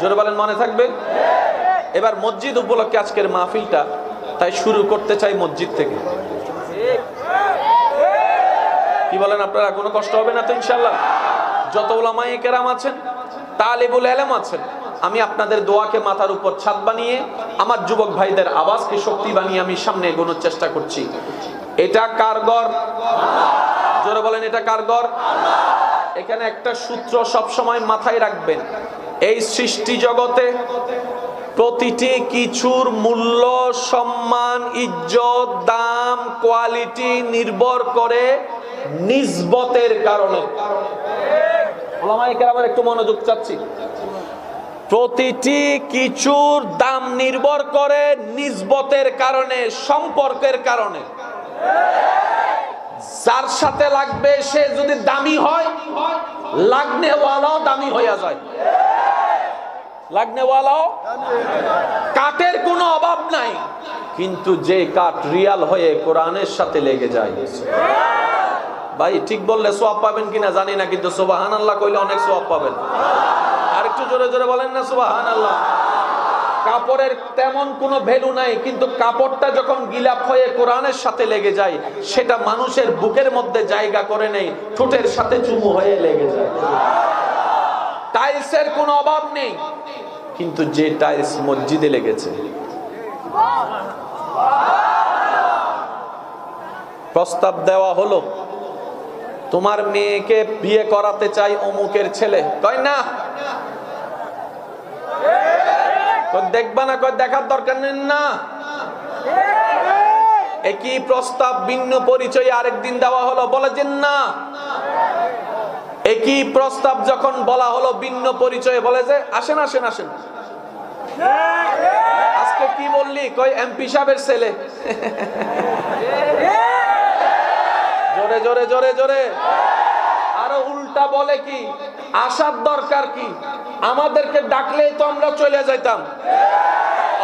জোরে বলেন, মনে থাকবে? এবার মসজিদ উপলক্ষে আজকের মাহফিলটা, তাই শুরু করতে চাই মসজিদ থেকে। কি বলেন আপনারা, কোনো কষ্ট হবে না তো ইনশাল্লাহ যত ওলামাই কেরাম আছেন, তালেবুল এলেম আছেন, আমি আপনাদের দোয়াকে মাথার উপর ছাদ বানিয়ে, আমার যুবক ভাইদের আওয়াজকে শক্তি বানিয়ে আমি সামনে এগোনোর চেষ্টা করছি। এটা কারগর জোরে বলেন, এটা কারগর এখানে একটা সূত্র সব সময় মাথায় রাখবেন। এই সৃষ্টি জগতে প্রতিটি কিছুর মূল্য, সম্মান, ইজ্জত, দাম কোয়ালিটি নির্ভর করে নিজবতের কারণে। কেরামের একটু মনোযোগ চাচ্ছি। প্রতিটি কিছুর দাম নির্ভর করে নিসবতের কারণে, সম্পর্কের কারণে। যার সাথে লাগবে সে যদি দামি হয়, লাগনেওয়ালাও দামি হইয়া যায়। লাগনেওয়ালাও? কাঠের কোনো অভাব নাই। কিন্তু যে কাঠ রিয়াল হয়ে কোরআনের সাথে লেগে যায়। ভাই, ঠিক বললে সোয়াব পাবেন কিনা জানি না, কিন্তু সোবাহান আল্লাহ কইলে অনেক সোয়াব পাবেন। আর একটু জোরে জোরে বলেন না সোবাহান আল্লাহ কাপড়ের তেমন কোনো ভ্যালু নাই, কিন্তু কাপড়টা যখন গিলাপ হয়ে কোরআনের সাথে লেগে যায়, সেটা মানুষের বুকের মধ্যে জায়গা করে নেই, ঠোঁটের সাথে চুমু হয়ে লেগে যায়। টাইলসের কোনো অভাব নেই। কিন্তু যে টাইলস মসজিদে লেগেছে। প্রস্তাব দেওয়া হলো, তোমার মেয়েকে বিয়ে করাতে চাই অমুকের ছেলে। কয় না। দেখবা না, কয়, দেখার দরকার নেই না। একই প্রস্তাব, ভিন্ন পরিচয় আরেকদিন দেওয়া হলো, বলে যে না। একই প্রস্তাব যখন বলা হলো, ভিন্ন পরিচয়ে বলে যে, আসেন আসেন আসেন। আজকে কি বললি? কই, এমপি সাহেবের ছেলে। জোরে জোরে জোরে জোরে। আরও উল্টা বলে কি? আসার দরকার কি? আমাদেরকে ডাকলেই তো আমরা চলে যাইতাম।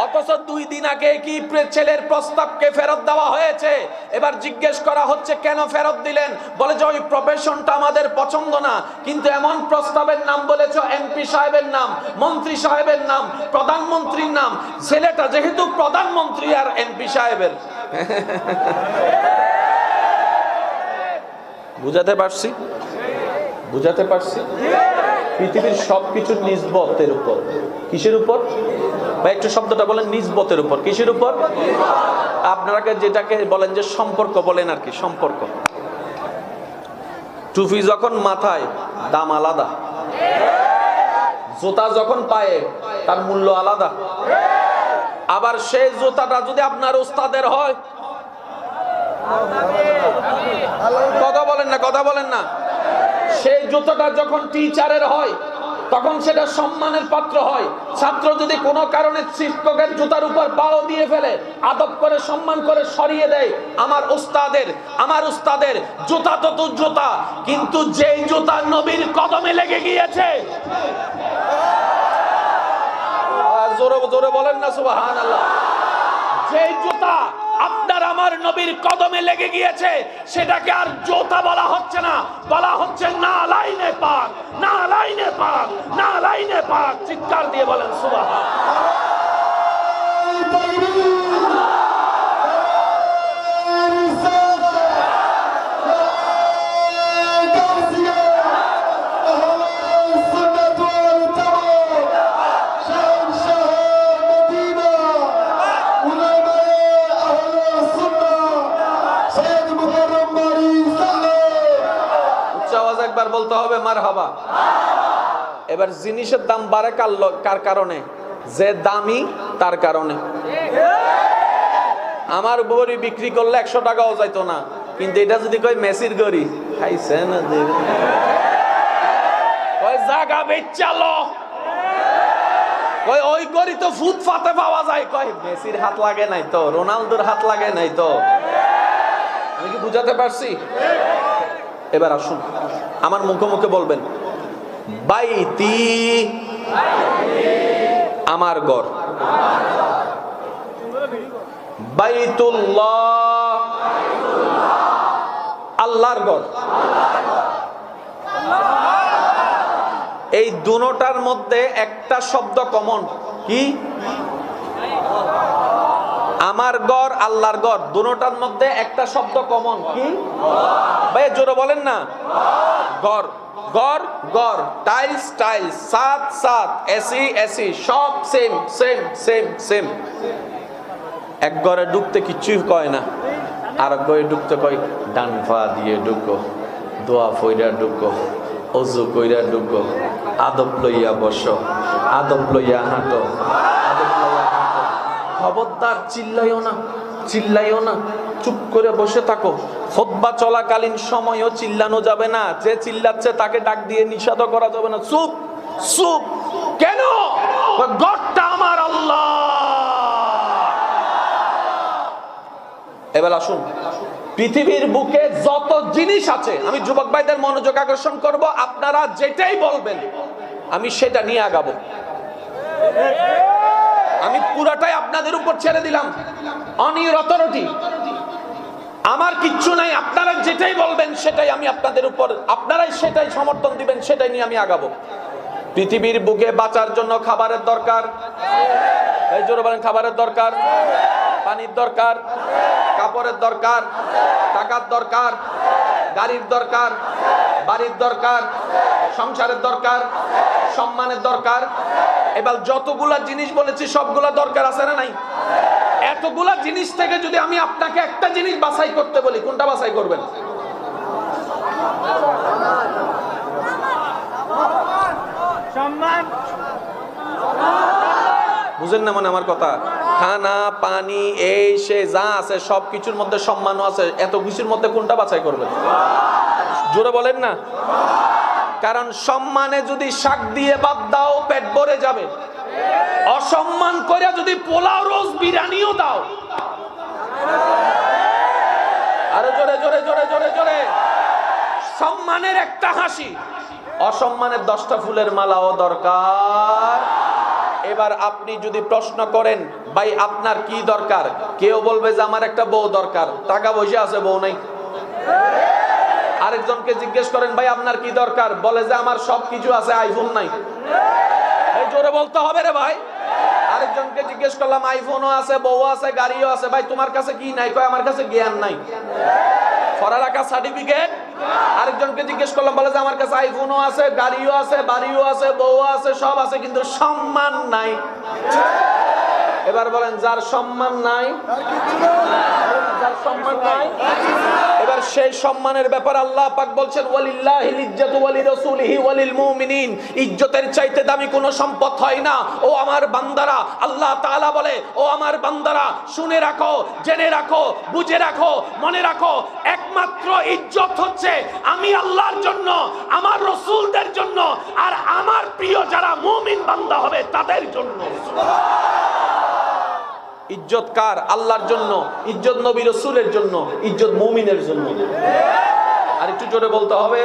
অথচ দুই দিন আগে কি ছেলের প্রস্তাবকে ফেরত দেওয়া হয়েছে? এবার জিজ্ঞেস করা হচ্ছে, কেন ফেরত দিলেন? বলে যে, ওই প্রফেশনটা আমাদের পছন্দ না। কিন্তু এমন প্রস্তাবের নাম বলেছ, এমপি সাহেবের নাম, মন্ত্রী সাহেবের নাম, প্রধানমন্ত্রীর নাম। ছেলেটা যেহেতু প্রধানমন্ত্রী আর এমপি সাহেবের। বুঝাতে পারছি? বুঝাতে পারছি? পৃথিবীর সবকিছু নিজবতের উপর। কিসের উপর? বা একটু শব্দটা বলেন নিজবতের উপর। কিসের উপর? আপনারা যেটাকে বলেন যে সম্পর্ক বলেন আর কি, সম্পর্ক। টুপি যখন মাথায়, দাম আলাদা। জুতা যখন পায়ে, তার মূল্য আলাদা। আবার সেই জুতাটা যদি আপনার ওস্তাদের হয়, কথা বলেন না, কথা বলেন না। সেই জুতোটা যখন টিচারের হয় তখন সেটা সম্মানের পাত্র হয়। ছাত্র যদি কোনো কারণে শিক্ষকের জুতার উপর পাও দিয়ে ফেলে, আদব করে সম্মান করে সরিয়ে দেয়, আমার উস্তাদের আমার উস্তাদের, জুতা তো তো জুতা, কিন্তু যেই জুতা নবীর কদমে লেগে গিয়েছে জোরে জোরে বলেন না আল্লাহ যেই জুতা আপনার আমার নবীর কদমে লেগে গিয়েছে, সেটাকে আর জোতা বলা হচ্ছে না। বলা হচ্ছে, না লাইনে পাক, না লাইনে পাক, না লাইনে পাক। চিৎকার দিয়ে বলেন সুবাহ বলতে হবে মার হাবা এবার জিনিসের দাম বাড়ে কার কার কারণে? যে দামি, তার কারণে। আমার বড়ি বিক্রি করলে একশো টাকাও যাইতো না। কিন্তু এটা যদি কই মেসির গড়ি, খাইছে না কয় কয় এবার আসুন। আমার মুখে মুখে বলবেন, বাইতি আমার ঘর। বাইতুল্লাহ আল্লাহর ঘর। এই দুনোটার মধ্যে একটা শব্দ কমন কি? আমার গড়, আল্লাহর গড় দুনোটার মধ্যে একটা শব্দ কমন কি? ভাই, জোরে বলেন না। গড় গড় গড় টাইলস টাইলস সাত সাত, এসি এসি, সব সেম সেম সেম সেম এক ঘরে ঢুকতে কিচ্ছুই কয় না। আর ঘরে ঢুকতে কয়, ডান পা দিয়ে ঢুকো, দোয়া ফইরা ঢুকো, অজু কইরা ঢুকো, আদব লইয়া বসো, আদব লইয়া হাঁটো, আদব লইয়া খবরদার চিল্লাইও না চিল্লাইও না। চুপ করে বসে থাকো। খোদ্া চলাকালীন সময়ও চিল্লানো যাবে না। যে চিল্লাচ্ছে তাকে ডাক দিয়ে নিষেধ করা যাবে না। চুপ চুপ। কেন? গড়টা আমার আল্লাহ। এবার আসুন। পৃথিবীর বুকে যত জিনিস আছে, আমি যুবক ভাইদের মনোযোগ আকর্ষণ করব, আপনারা যেটাই বলবেন, আমি সেটা নিয়ে আগাবো। আমি পুরাটাই আপনাদের উপর ছেড়ে দিলাম। অনির অথরিটি আমার কিচ্ছু নাই আপনারা যেটাই বলবেন সেটাই আমি আপনাদের উপর, আপনারাই সেটাই সমর্থন দিবেন, সেটাই নিয়ে আমি আগাবো। পৃথিবীর বুকে বাঁচার জন্য খাবারের দরকার। খাবারের দরকার। পানির দরকার। কাপড়ের দরকার। টাকার দরকার। গাড়ির দরকার। বাড়ির দরকার। সংসারের দরকার। সম্মানের দরকার। এবার যতগুলা জিনিস বলেছি সবগুলা দরকার আছে না নাই? এতগুলা জিনিস থেকে যদি আমি আপনাকে একটা জিনিস বাছাই করতে বলি কোনটা বাছাই করবেন? সম্মান। বুঝেন না মানে আমার কথা? খানা পানি এই সে যা আছে সব কিছুর মধ্যে সম্মানও আছে। এত কিছুর মধ্যে কোনটা বাছাই করবেন? জোরে বলেন না। কারণ সম্মানে যদি শাক দিয়ে বাদ দাও, পেট ভরে যাবে। অসম্মান করে যদি পোলাও রোজ বিরিয়ানিও দাও। আরও জোরে জোরে জোরে জোরে জোরে। সম্মানের একটা হাসি। অসম্মানের দশটা ফুলের মালাও দরকার। এবার আপনি যদি প্রশ্ন করেন, ভাই, আপনার কি দরকার? কেউ বলবে যে, আমার একটা বউ দরকার। টাকা পয়সা আছে, বউ নাই। আরেকজনকে জিজ্ঞেস করেন, ভাই, আপনার কি দরকার? বলে যে, আমার সব কিছু আছে, আইফোন নাই। এই জোরে বলতে হবে রে ভাই। আরেকজনকে জিজ্ঞেস করলাম, আইফোনও আছে বউ আছে, গাড়িও আছে, ভাই, তোমার কাছে কি নাই? কয়, আমার কাছে জ্ঞান নাই। পড়ালেখা সার্টিফিকেট। আরেকজনকে জিজ্ঞেস করলাম, বলে যে, আমার কাছে আইফোনও আছে, গাড়িও আছে, বাড়িও আছে বউ আছে, সব আছে, কিন্তু সম্মান নাই। এবার বলেন, যার সম্মান নাই এবার সেই সম্মানের ব্যাপার আল্লাহ পাক বলছেন ওয়ালিল্লাহিল ইজ্জাতু ওয়ালি রাসূলিহি ইজ্জতের চাইতে দামি কোনো সম্পদ হয় না। ও আমার বান্দারা, আল্লাহ তাআলা বলে, ও আমার বান্দারা, শুনে রাখো, জেনে রাখো, বুঝে রাখো, মনে রাখো, একমাত্র ইজ্জত হচ্ছে আমি আল্লাহর জন্য, আমার রসুলদের জন্য, আর আমার প্রিয় যারা মুমিন বান্দা হবে তাদের জন্য। ইজ্জত কার? আল্লাহর জন্য, ইজ্জত নবী রসুলের জন্য, ইজ্জত মুমিনের জন্য। আর একটু জোরে বলতে হবে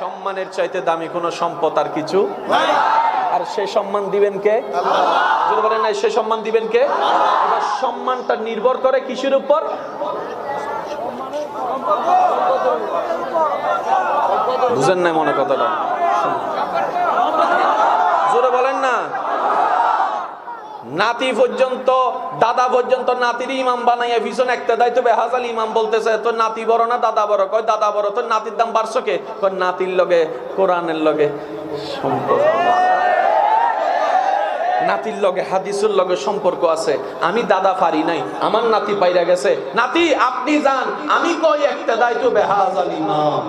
সম্মানের চাইতে দামি কোনো সম্পদ আর কিছু? আর সে সম্মান দিবেন কে? যদি বলেন সে সম্মান দিবেন কে? এবার সম্মানটা নির্ভর করে কিসের উপর? বুঝেন না মনে কথাটা জোরে বলেন না নাতি পর্যন্ত, দাদা পর্যন্ত নাতির ইমাম বানাইয়া ভীষণ একটা দায়িত্ব বেহাজাল ইমাম বলতেছে, তোর নাতি বড় না দাদা বড়? কয়, দাদা বড়, তোর নাতির দাম বাড়ছো কে? কয়, নাতির লগে, কোরআনের লগে সম্পর্ক নাতির লগে, হাদিসুর লগে সম্পর্ক আছে। আমি দাদা পারি নাই, আমার নাতি পাইরা গেছে। নাতি, আপনি যান, আমি কই একটা দায়িত্ব বেহাজাল ইমাম।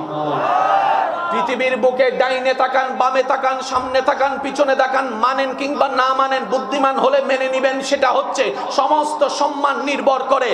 পৃথিবীর বুকে ডাইনে তাকান, বামে তাকান, সামনে তাকান, পিছনে তাকান, মানেন কিংবা না মানেন, বুদ্ধিমান হলে মেনে নিবেন, সেটা হচ্ছে সমস্ত সম্মান নির্ভর করে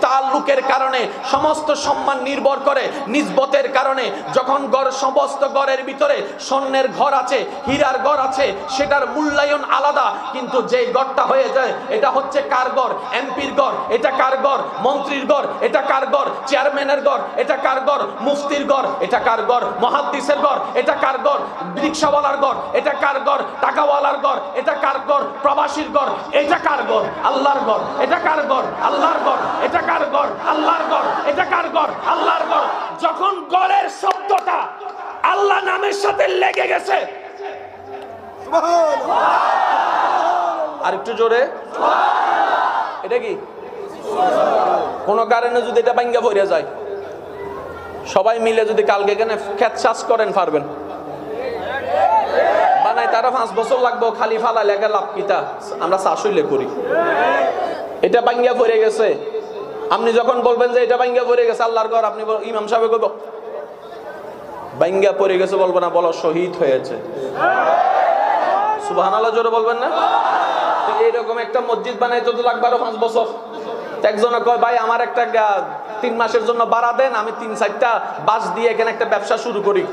তাল্লুকের কারণে, সমস্ত সম্মান নির্ভর করে নিজবতের কারণে। যখন গড় সমস্ত গড়ের ভিতরে স্বর্ণের ঘর আছে, হীরার ঘর আছে, সেটার মূল্যায়ন আলাদা, কিন্তু যে গড়টা হয়ে যায়, এটা হচ্ছে কার গড়? এমপির গড়। এটা কার গড়? মন্ত্রীর গড়। এটা কার গড়? চেয়ারম্যানের গড়। এটা কার গড়? মুফতির গড়। এটা কার গড়? মহাদ্দিসের গড়, এটা কার গড়? রিক্সাওয়ালার ঘর এটা কার গড়? টাকাওয়ালার ঘর এটা কার গড়? প্রবাসীর ঘর এটা কার গড়? আল্লাহর ঘর এটা কার গড়? আল্লাহর ঘর এটা কার ঘর আল্লাহর গড়, এটা কার ঘর আল্লাহর গড়। যখন গড়ের শব্দটা আল্লাহ নামের সাথে লেগে গেছে আর একটু জোরে। এটা কি? কোনো কারণে যদি এটা ভাঙ্গা ভরে যায়। সবাই মিলে যদি কালকে এখানে খেত চাষ করেন, পারবেন। বানাই তারা পাঁচ বছর লাগবো, খালি ফালা লেগে লাভ কিতা আমরা চাষ করি। এটা ভাঙ্গা পড়ে গেছে। আপনি যখন বলবেন যে এটা ভাঙ্গা পড়ে গেছে, আল্লাহর ঘর, আপনি ইমাম সাহেব কইব ভাঙ্গা পড়ে গেছে বলব না, বলো শহীদ হয়েছে। সুবাহান আল্লাহ জোরে বলবেন না? এইরকম একটা মসজিদ বানাইতে তো লাগবে আরও পাঁচ বছর। একজনে কয়, ভাই, আমার একটা তিন মাসের জন্য বাড়া দেন, আমি তিন চারটা বাস দিয়ে এখানে একটা ব্যবসা শুরু করি।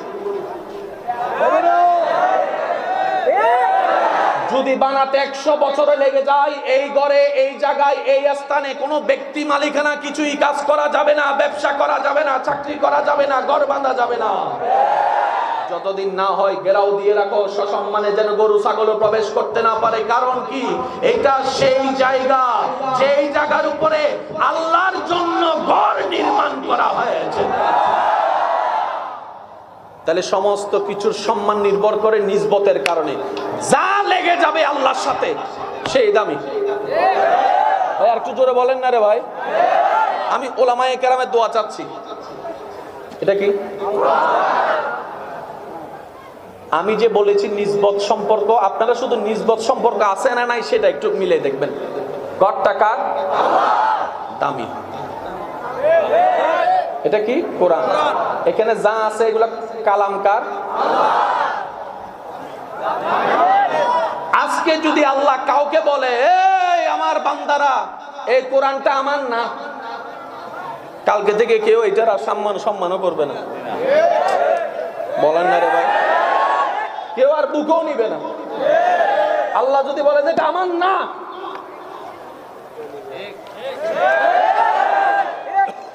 যদি বানাতে একশো বছরে লেগে যায়, এই ঘরে, এই জায়গায়, এই স্থানে কোনো ব্যক্তি মালিকানা কিছুই কাজ করা যাবে না, ব্যবসা করা যাবে না, চাকরি করা যাবে না, ঘর বাঁধা যাবে না। যতদিন না হয় গেরাও দিয়ে রাখো, সসম্মানে যেন গরু ছাগল প্রবেশ করতে না পারে। কারণ কি? এটা সেই জায়গা, যেই জায়গার উপরে আল্লাহর জন্য ঘর নির্মাণ করা হয়েছে। তাহলে সমস্ত কিছুর সম্মান নির্ভর করে নিজবতের কারণে। যা লেগে যাবে আল্লাহর সাথে, সেই দামি। ভাই, আর একটু জোরে বলেন না রে ভাই। আমি ওলামায়ে কেরামের দোয়া চাচ্ছি। এটা কি? আমি যে বলেছি নিজবত সম্পর্ক, আপনারা শুধু নিজবত সম্পর্ক আছে না নাই সেটা একটু মিলে দেখবেন। গড়টা কার? দামি। এটা কি? কোরআন। এখানে যা আছে এগুলো কালাম কার? আজকে যদি আল্লাহ কাউকে বলে, এই আমার বান্দারা, এই কোরআনটা আমার না। কালকে থেকে কেউ এটার আর সম্মান সম্মানও করবে না। বলেন না রে ভাই। বুকেও নিবে না। আল্লাহ যদি বলে যে আমার না,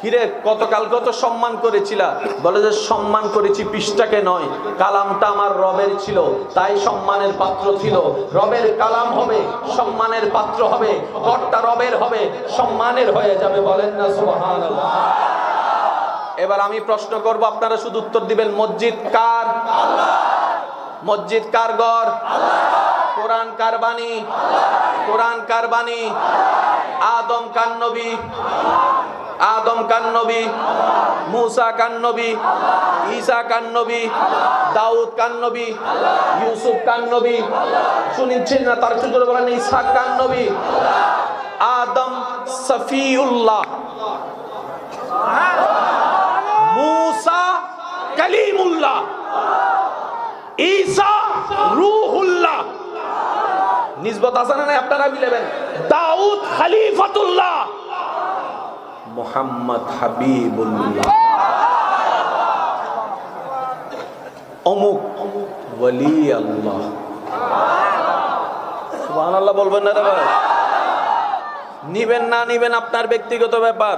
কিরে, গতকাল কত সম্মান করেছিলা? বলে যে সম্মান করেছি পৃষ্ঠাকে নয়, কালামটা আমার রবের ছিল, তাই সম্মানের পাত্র ছিল। রবের কালাম হবে, সম্মানের পাত্র হবে, ঘরটা রবের হবে, সম্মানের হয়ে যাবে বলেন না, সুবহানাল্লাহ। এবার আমি প্রশ্ন করব, আপনারা শুধু উত্তর দিবেন, মসজিদ কার? মসজিদ কার ঘর? কোরআন কার বাণী? কোরআন কার বাণী? আদম কার নবী? আদম কান নবী? মুসা কান নবী? ঈসা কান নবী? দাউদ কান নবী? ইউসুফ কান নবী? শুনিচ্ছেন না তার সুযোগ বলেন ঈসা কান নবী? আদম সফিউল্লাহ। মুসা কালিমুল্লাহ। ঈসা রূহুল্লাহ। নিসবত আছে না আপনারা মিলেবেন? দাউদ খলিফাতুল্লাহ। মোহাম্মদ হাবিবুল্লাহ। অমুক ওয়ালি আল্লাহ সুবহানাল্লাহ বলবেন না রে ভাই নিবেন না নিবেন আপনার ব্যক্তিগত ব্যাপার।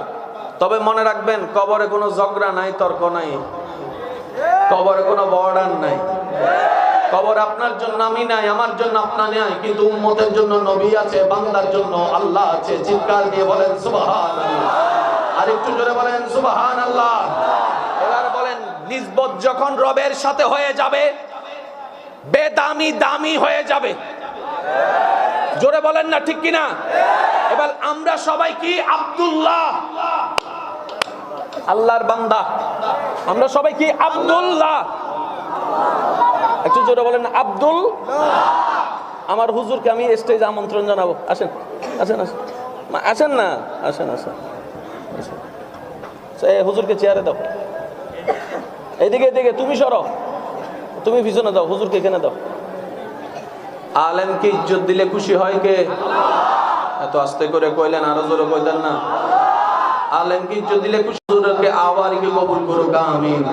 তবে মনে রাখবেন, কবরে কোনো ঝগড়া নাই, তর্ক নাই। কবরে কোনো বর্ডার নাই। কবর আপনার জন্য আমি নাই, আমার জন্য আপনার নাই, কিন্তু উম্মতের জন্য নবী আছে, বান্দার জন্য আল্লাহ আছে, চিৎকার দিয়ে বলেন, সুবহানাল্লাহ। আর একটু জোরে বলেন সুবহান আল্লাহ এবার বলেন, নিসবত যখন রবের সাথে হয়ে যাবে, বেদামি দামি হয়ে যাবে। জোরে বলেন না, ঠিক কিনা? এবার আমরা সবাই কি? আব্দুল্লাহ। আল্লাহর বান্দা। আমরা সবাই কি? আব্দুল্লাহ। একটু জোরে বলেন, আব্দুল? আমার হুজুরকে আমি স্টেজ আমন্ত্রণ জানাব। আসেন আসেন আসেন। আসেন না? আসেন আসেন। আসেন। হুজুরকে চেয়ারে দাও। এইদিকে এদিকে তুমি সরো। তুমি পিছনে দাও, হুজুরকে এখানে দাও। আলেমকে ইজ্জত দিলে খুশি হয় কে? এত আস্তে করে কইলেন, আরও জোরে কইতেন না। আলেমকে ইজ্জত দিলে খুশি হুজুরকে আবার কি কবুল করুক, আমিন।